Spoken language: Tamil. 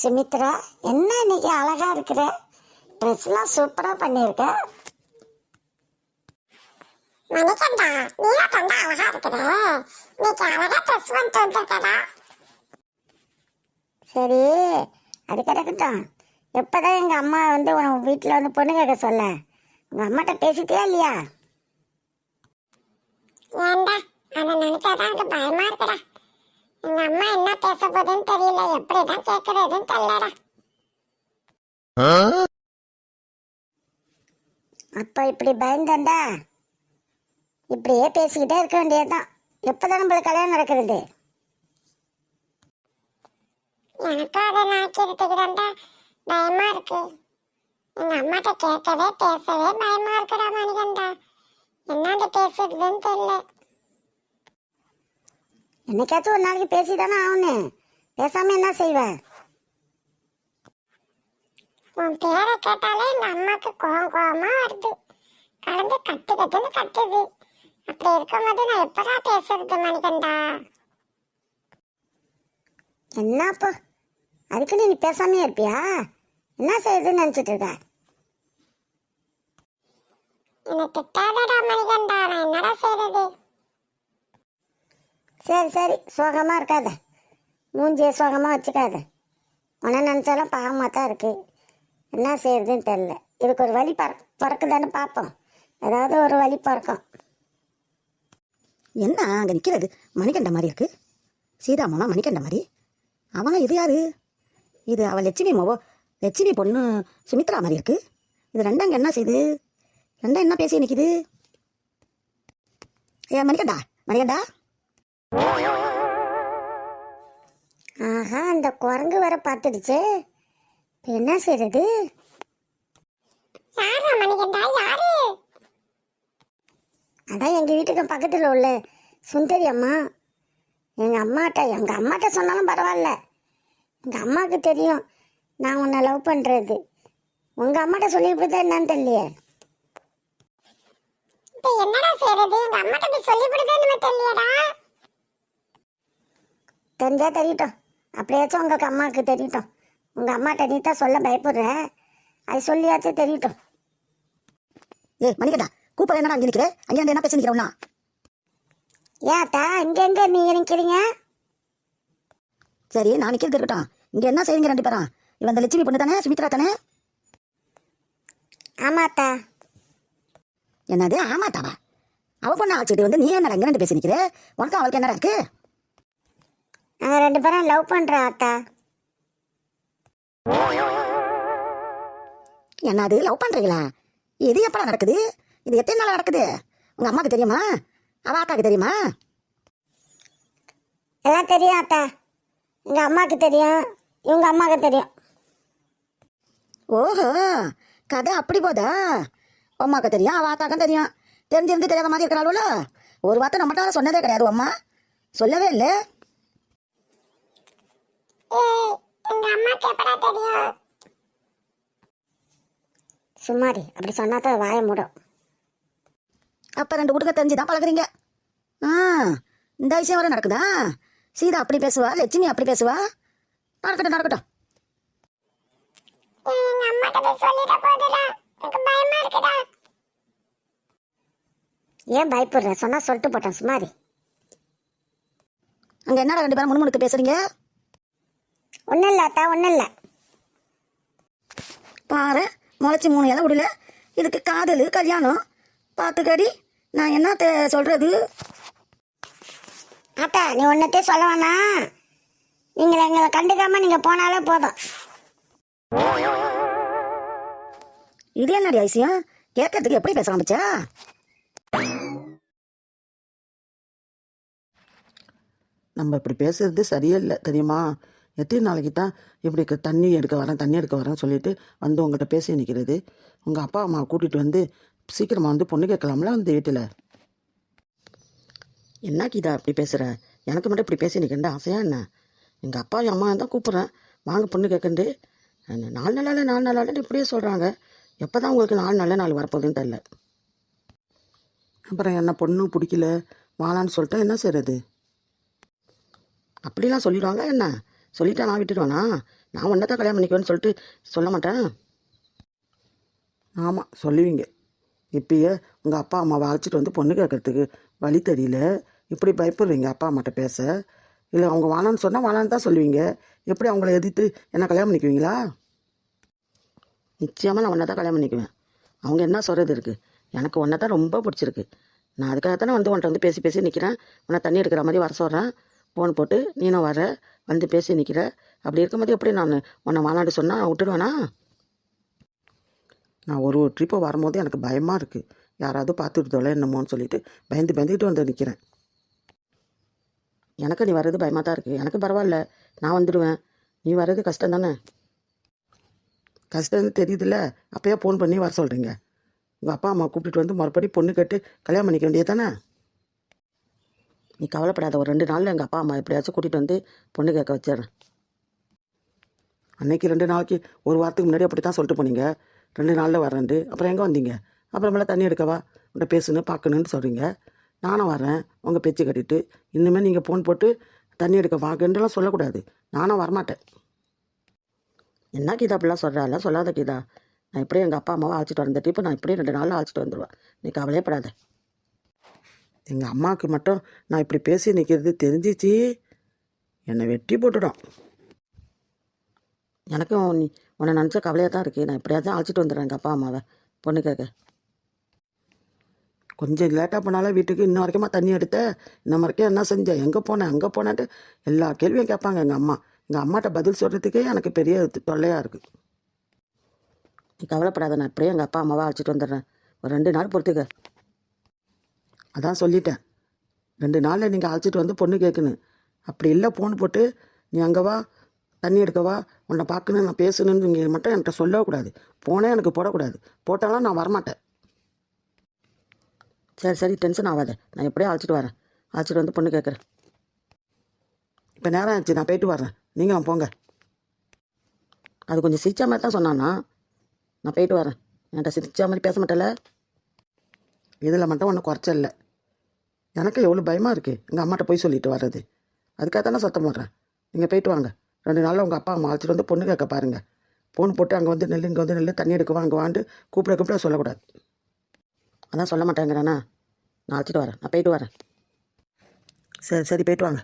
சுமித்ரா என்ன இன்னைக்கு அழகா இருக்கிற? ட்ரெஸ்லாம் சூப்பரா பண்ணியிருக்க. மணிக்கண்டா நீயா தந்தா அழகா இருக்கிற இன்னைக்கு அழகா ட்ரெஸ் பண்ணிட்டு வந்திருக்கடா. சரி அது கிடக்கட்டும் எப்போதான் எங்கள் அம்மா வந்து உன் வீட்டில் வந்து பொண்ணு கேட்க சொல்ல உங்கள் அம்மாட்ட பேசிட்டியா இல்லையா? ஏன்டா அதை நினைச்சாதான் எனக்கு பயமா இருக்குடா எங்க அம்மா என்ன பேச போகுதுன்னு தெரியல எப்படிதான் தெரியலடா அப்போ இப்படி பயந்தண்டா? இப்படியே பேசிக்கிட்டே இருக்க வேண்டியதுதான். எப்போதான் நம்மளுக்கு கல்யாணம் நடக்கிறது? எனக்கும் அதை நினைக்கிறதுக்குதான்டா பயமா இருக்கு. எங்க அம்மாட்ட கேட்கவே பேசவே பயமா இருக்குடா மணிகண்டா. என்னது பேசுறதுன்னு தெரியல. என்னைக்காச்சும் ஒரு நாளைக்கு பேசி தானே ஆகணும் பேசாமல் என்ன செய்வ? உன் பேரை கேட்டாலே எங்க அம்மாக்கு கோவம் கோவமா வருது. கலந்து கத்து கத்துன்னு கத்துது. அப்படி இருக்கும்போது நான் எப்படா பேசுறது மணிகண்டா? என்னப்பா? அதுக்குன்னு நீ பேசாமே இருப்பியா? என்ன செய்யுதுன்னு நினச்சிட்டு இருக்க? என்னை திட்டாதடா மணிகண்டா நான் என்னடா செய்யறது சரி சரி சோகமாக இருக்காத. மூஞ்சிய சோகமாக வச்சுக்காத. உன்னை நினச்சாலும் பாவமாக தான் இருக்கு. என்ன செய்யறதுன்னு தெரில இதுக்கு ஒரு வழி பற பிறக்குதான்னு பார்ப்போம் ஏதாவது ஒரு வழி பிறக்கும். என்ன அங்கே நிற்கிறது மணிகண்ட மாதிரி இருக்கு. சீதாமாமா மணிகண்ட மாதிரி. அவன் இது யாரு? இது அவள் லட்சுமி மோவோ லட்சுமி பொண்ணு சுமித்ரா மாதிரி இருக்கு. இது ரெண்டும் அங்கே என்ன செய்யுது ரெண்டும் என்ன பேசி நிற்கிது ஏ மணிகண்டா? மணிகண்டா? ஆஹா அந்த குரங்கு வர பார்த்துடுச்சு. இப்போ என்ன செய்யறது அதான் எங்கள் வீட்டுக்கு பக்கத்தில் உள்ள சுந்தரி அம்மா. எங்கள் அம்மாட்ட எங்கள் அம்மாட்ட சொன்னாலும் பரவாயில்ல. எங்கள் அம்மாவுக்கு தெரியும் நான் உன்னை லவ் பண்ணுறது உங்கள் அம்மாட்ட சொல்லிவிட்டு என்னன்னு தெரியலையே. இப்ப என்னடா செய்யறது எங்க போய் சொல்லி கொடுத்தேன்னு நம்ம தெரியலடா தெரிஞ்சா தெரியட்டும். அப்படியாச்சும் உங்களுக்கு அம்மாவுக்கு தெரியட்டும். உங்கள் அம்மாட்ட நீ தான் சொல்ல பயப்படுற? அது சொல்லியாச்சும் தெரியட்டும். ஏ மணிகண்டா கூப்பிட என்னடா அங்கே நிற்கிற அங்கே என்ன பேசி நிற்கிறவனா ஏத்தா இங்கே எங்கே நீங்கள் நிற்கிறீங்க சரி நான் நிற்கிறது இருக்கட்டும். இங்கே என்ன செய்வீங்க ரெண்டு பேரும்? இவன் அந்த லட்சுமி பொண்ணு தானே சுமித்ரா தானே? ஆமாத்தா என்னது ஆமாட்டாவா அவ பொண்ணு ஆச்சுட்டு வந்து நீ என்ன இங்கே ரெண்டு பேசி நிற்கிற உனக்கு அவளுக்கு என்னடா இருக்கு? நாங்கள் ரெண்டு பேரும் லவ் பண்ணுறோம் அத்தா. என்னது லவ் பண்றீங்களா? இது எப்படா நடக்குது? இது எத்தனை நாள் நடக்குது? உங்க அம்மாக்கு தெரியுமா? அவ அக்காக்கு தெரியுமா? எல்லாம் தெரியும் அத்தா. எங்கள் அம்மாவுக்கு தெரியும். இவங்க அம்மாவுக்கு தெரியும். ஓஹோ கதை அப்படி போதா? அம்மாக்கு தெரியும் அவ அக்காக்கும் தெரியும். தெரிஞ்சிருந்து தெரியாத மாதிரி இருக்கிறாளுல? ஒரு வார்த்தை நம்மகிட்ட சொன்னதே கிடையாது அம்மா. சொல்லவே இல்லை. எங்க அம்மாக்கு எப்படா தெரியும்? சும்மாடி அப்படி சொன்னா தான் வாய மூடும். அப்போ ரெண்டு வீட்டுக்கு தெரிஞ்சு தான் பழகுறீங்க. ஆ இந்த விஷயம் வர நடக்குதா? சீதா அப்படி பேசுவா? லட்சுமி அப்படி பேசுவா? நடக்கட்டும் நடக்கட்டும். ஏன் பயப்படுற? சொன்னா சொல்லிட்டு போட்டேன். சும்மாரி அங்கே என்னடா ரெண்டு பேரும் முணுமுணுக்கு பேசுறீங்க? ஒன்றும் இல்லை அத்தா ஒன்றும் இல்லை பாரு முளைச்சி மூணு இலை விடல. இதுக்கு காதல் கல்யாணம். பார்த்துக்கடி நான் என்ன தெ- சொல்றது? அத்தா நீ ஒன்றத்தையும் சொல்ல வேணாம். நீங்கள் எங்களை கண்டுக்காம நீங்கள் போனாலே போதும். இது என்னடி ஐசியம் கேட்கறதுக்கு எப்படி பேச ஆரம்பிச்சா? நம்ம இப்படி பேசுறது சரியே இல்லை தெரியுமா? எத்தனை நாளைக்கு தான் இப்படி க- தண்ணி எடுக்க வரேன் தண்ணி எடுக்க வரேன்னு சொல்லிட்டு வந்து உங்கள்கிட்ட பேசி நிற்கிறது உங்கள் அப்பா அம்மா கூட்டிகிட்டு வந்து சீக்கிரமாக வந்து பொண்ணு கேட்கலாம்ல அந்த வீட்டில்? என்ன கீதா இப்படி பேசுகிற எனக்கு மட்டும் இப்படி பேசி நிற்கிறேன் ஆசையா என்ன? எங்கள் அப்பா அம்மா தான் கூப்பிட்றேன். வாங்க பொண்ணு கேட்கண்டு. நாலு நாளால் நாலு நாளால் இப்படியே சொல்கிறாங்க எப்போ தான் உங்களுக்கு நாலு நல்ல நாள் வரப்போகுதுன்னு தெரில அப்புறம் என்ன பொண்ணு பிடிக்கல வாளான்னு சொல்லிட்டா என்ன செய்கிறது அப்படிலாம் சொல்லிடுவாங்க என்ன? சொல்லிட்டா நான் விட்டுடுவேனா? நான் ஒன்றை தான் கல்யாணம் பண்ணிக்குவேன்னு சொல்லிட்டு சொல்ல மாட்டேன். ஆமாம் சொல்லுவீங்க. இப்பயே உங்கள் அப்பா அம்மாவை அழைச்சிட்டு வந்து பொண்ணு கேட்கறதுக்கு வழி தெரியல. இப்படி பயப்படுறீங்க அப்பா அம்மாட்ட பேச. இல்லை அவங்க வானான்னு சொன்னால் வானான்னு தான் சொல்லுவீங்க. எப்படி அவங்கள எதிர்த்து என்ன கல்யாணம் பண்ணிக்குவீங்களா? நிச்சயமாக நான் ஒன்றை தான் கல்யாணம் பண்ணிக்குவேன். அவங்க என்ன சொல்கிறது இருக்குது எனக்கு ஒன்றை தான் ரொம்ப பிடிச்சிருக்கு. நான் அதுக்காக தானே வந்து உன்ட்ட வந்து பேசி பேசி நிற்கிறேன் உன்னை தண்ணி எடுக்கிற மாதிரி வர சொல்கிறேன் ஃபோன் போட்டு நீனும் வர. வந்து பேசி நிற்கிற அப்படி இருக்கும்போது எப்படி நான் உன்னை மாநாடு சொன்னால் விட்டுடுவேனா நான் ஒரு ஒரு ட்ரிப்பு வரும்போது எனக்கு பயமாக இருக்குது யாராவது பார்த்துட்டு என்னமோன்னு சொல்லிட்டு பயந்து பயந்துக்கிட்டு வந்து நிற்கிறேன் எனக்கு நீ வர்றது பயமாக தான் இருக்குது எனக்கு பரவாயில்ல. நான் வந்துடுவேன். நீ வர்றது கஷ்டம் தானே? கஷ்டம் தெரியுதுல்ல. அப்பயே ஃபோன் பண்ணி வர சொல்கிறீங்க உங்கள் அப்பா அம்மா கூப்பிட்டுட்டு வந்து மறுபடி பொண்ணு கேட்டு கல்யாணம் பண்ணிக்க வேண்டியது தானே? நீ கவலைப்படாத ஒரு ரெண்டு நாளில் எங்கள் அப்பா அம்மா எப்படியாச்சும் கூட்டிகிட்டு வந்து பொண்ணு கேட்க வச்சிடுறேன். அன்னைக்கு ரெண்டு நாளைக்கு ஒரு வாரத்துக்கு முன்னாடி அப்படி தான் சொல்லிட்டு போனீங்க. ரெண்டு நாளில் வரேன்ட்டு அப்புறம் எங்கே வந்தீங்க? அப்புறமேல தண்ணி எடுக்கவா உன்ட்ட பேசுன்னு பார்க்கணுன்னு சொல்கிறீங்க நானும் வரேன் உங்கள் பேச்சு கட்டிட்டு. இன்னுமே நீங்கள் ஃபோன் போட்டு தண்ணி எடுக்க வாங்கன்றலாம் சொல்லக்கூடாது. நானும் வரமாட்டேன். என்ன கீதா அப்படிலாம் சொல்கிறாள் சொல்லாத கீதா. நான் இப்படியே எங்கள் அப்பா அம்மாவை அழைச்சிட்டு வந்துட்டு இப்போ நான் இப்படியே ரெண்டு நாளில் அழைச்சிட்டு வந்துடுவேன் நீ கவலையப்படாத எங்கள் அம்மாவுக்கு மட்டும் நான் இப்படி பேசி நிற்கிறது தெரிஞ்சிச்சு. என்னை வெட்டி போட்டுடும் எனக்கும் நீ உன்னை நினச்ச கவலையாக தான் இருக்குது நான் எப்படியாச்சும் அழைச்சிட்டு வந்துடுறேன் எங்கள் அப்பா அம்மாவை. பொண்ணு கேட்க கொஞ்சம் லேட்டாக போனாலும் வீட்டுக்கு இன்ன வரைக்குமா தண்ணி எடுத்த? இன்ன வரைக்கும் என்ன செஞ்ச? எங்கே போனேன் அங்கே போனேன்ட்டு எல்லா கேள்வியும் கேட்பாங்க எங்கள் அம்மா. எங்கள் அம்மாட்ட பதில் சொல்கிறதுக்கே எனக்கு பெரிய தொல்லையாக இருக்குது நீ கவலைப்படாத நான் இப்படியே எங்கள் அப்பா அம்மாவை அழைச்சிட்டு வந்துடுறேன். ஒரு ரெண்டு நாள் பொறுத்துக்க. அதான் சொல்லிட்டேன். ரெண்டு நாளில் நீங்கள் அழைச்சிட்டு வந்து பொண்ணு கேட்கணும் அப்படி இல்லை ஃபோன் போட்டு நீ அங்கே வா தண்ணி எடுக்கவா உன்னை பார்க்கணும் நான் பேசணும்னு நீங்கள் மட்டும் என்கிட்ட சொல்லக்கூடாது ஃபோனே எனக்கு போடக்கூடாது. போட்டாலும் நான் வரமாட்டேன். சரி சரி டென்ஷன் ஆகாத. நான் எப்படியே அழைச்சிட்டு வரேன். அழைச்சிட்டு வந்து பொண்ணு கேட்குறேன் இப்போ நேரம் ஆச்சு நான் போயிட்டு வரேன் நீங்களும் போங்க. அது கொஞ்சம் சிரிச்சா மாதிரி தான் சொன்னான்னா நான் போயிட்டு வரேன் என்கிட்ட சிரிச்சா மாதிரி பேச மாட்டேல இதில் மட்டும் ஒன்றும் குறைச்சல எனக்கு எவ்வளோ பயமாக இருக்குது எங்கள் அம்மாட்ட போய் சொல்லிட்டு வர்றது. அதுக்காக தானே சத்தம் போடுறேன். நீங்கள் போயிட்டு வாங்க. ரெண்டு நாளில் உங்கள் அப்பா அம்மா அழைச்சிட்டு வந்து பொண்ணு கேட்க பாருங்கள் ஃபோன் போட்டு அங்கே வந்து நெல் இங்கே வந்து நெல் தண்ணி எடுக்க வாங்க வாண்டு கூப்பிட கூப்பிட சொல்லக்கூடாது. அதான் சொல்ல மாட்டேங்கிறானா? நான் அழைச்சிட்டு வரேன். நான் போயிட்டு வரேன். சரி சரி போயிட்டு வாங்க.